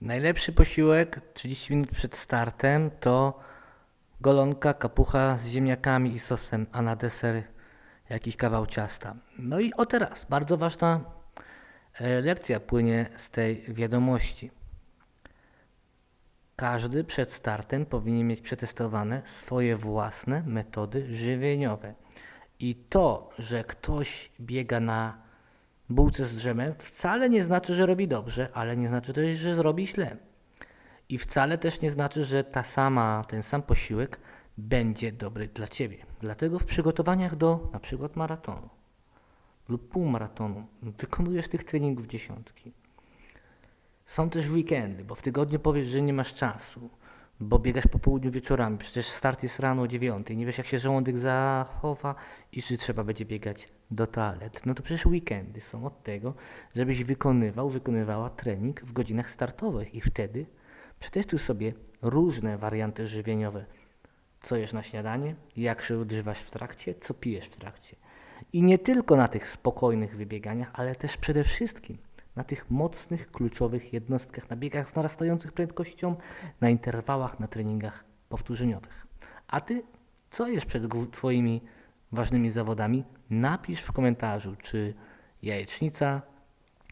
Najlepszy posiłek 30 minut przed startem to golonka, kapucha z ziemniakami i sosem, a na deser jakiś kawał ciasta. No i o teraz, bardzo ważna e, lekcja płynie z tej wiadomości. Każdy przed startem powinien mieć przetestowane swoje własne metody żywieniowe. I to, że ktoś biega na bułce z drzemem, wcale nie znaczy, że robi dobrze, ale nie znaczy też, że zrobi źle. I wcale też nie znaczy, że ta sama, ten sam posiłek będzie dobry dla Ciebie. Dlatego w przygotowaniach do na przykład maratonu lub półmaratonu wykonujesz tych treningów dziesiątki. Są też weekendy, bo w tygodniu powiesz, że nie masz czasu, bo biegasz po południu wieczorami, przecież start jest rano o dziewiątej, nie wiesz jak się żołądek zachowa i czy trzeba będzie biegać do toalet. No to przecież weekendy są od tego, żebyś wykonywał, wykonywała trening w godzinach startowych i wtedy przetestuj sobie różne warianty żywieniowe. Co jesz na śniadanie, jak się odżywasz w trakcie, co pijesz w trakcie. I nie tylko na tych spokojnych wybieganiach, ale też przede wszystkim na tych mocnych, kluczowych jednostkach, na biegach z narastających prędkością, na interwałach, na treningach powtórzeniowych. A ty, co jesz przed twoimi ważnymi zawodami? Napisz w komentarzu, czy jajecznica,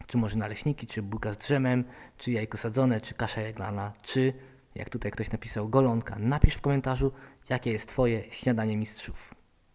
czy może naleśniki, czy bułka z drzemem, czy jajko sadzone, czy kasza jaglana, czy, jak tutaj ktoś napisał, golonka. Napisz w komentarzu, jakie jest twoje śniadanie mistrzów.